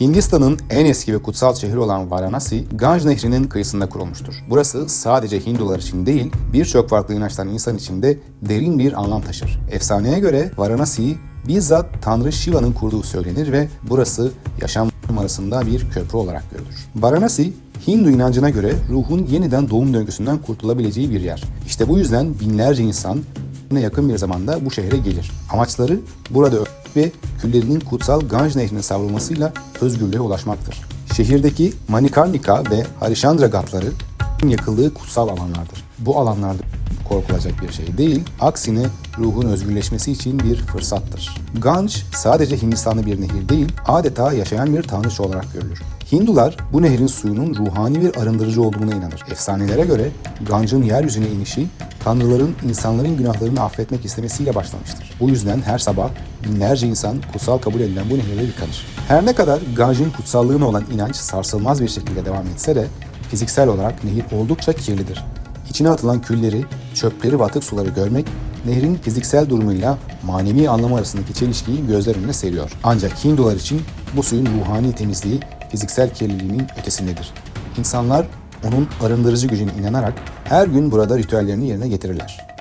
Hindistan'ın en eski ve kutsal şehri olan Varanasi, Ganj Nehri'nin kıyısında kurulmuştur. Burası sadece Hindular için değil, birçok farklı inançtan insan için de derin bir anlam taşır. Efsaneye göre Varanasi'yi bizzat Tanrı Shiva'nın kurduğu söylenir ve burası yaşam arasında bir köprü olarak görülür. Varanasi, Hindu inancına göre ruhun yeniden doğum döngüsünden kurtulabileceği bir yer. İşte bu yüzden binlerce insan yakın bir zamanda bu şehre gelir. Amaçları burada ve küllerinin kutsal Ganj nehrine savrulmasıyla özgürlüğe ulaşmaktır. Şehirdeki Manikarnika ve Harishandra Gatları yakıldığı kutsal alanlardır. Bu alanlarda korkulacak bir şey değil, aksine ruhun özgürleşmesi için bir fırsattır. Ganj sadece Hindistan'da bir nehir değil, adeta yaşayan bir tanrıça olarak görülür. Hindular bu nehrin suyunun ruhani bir arındırıcı olduğuna inanır. Efsanelere göre Ganj'ın yeryüzüne inişi tanrıların insanların günahlarını affetmek istemesiyle başlamıştır. Bu yüzden her sabah binlerce insan kutsal kabul edilen bu nehirde yıkanır. Her ne kadar Ganj'ın kutsallığına olan inanç sarsılmaz bir şekilde devam etse de fiziksel olarak nehir oldukça kirlidir. İçine atılan külleri, çöpleri ve atık suları görmek nehrin fiziksel durumuyla manevi anlamı arasındaki çelişkiyi gözler önüne seriyor. Ancak Hindular için bu suyun ruhani temizliği fiziksel kirliliğinin ötesindedir. İnsanlar onun arındırıcı gücüne inanarak her gün burada ritüellerini yerine getirirler.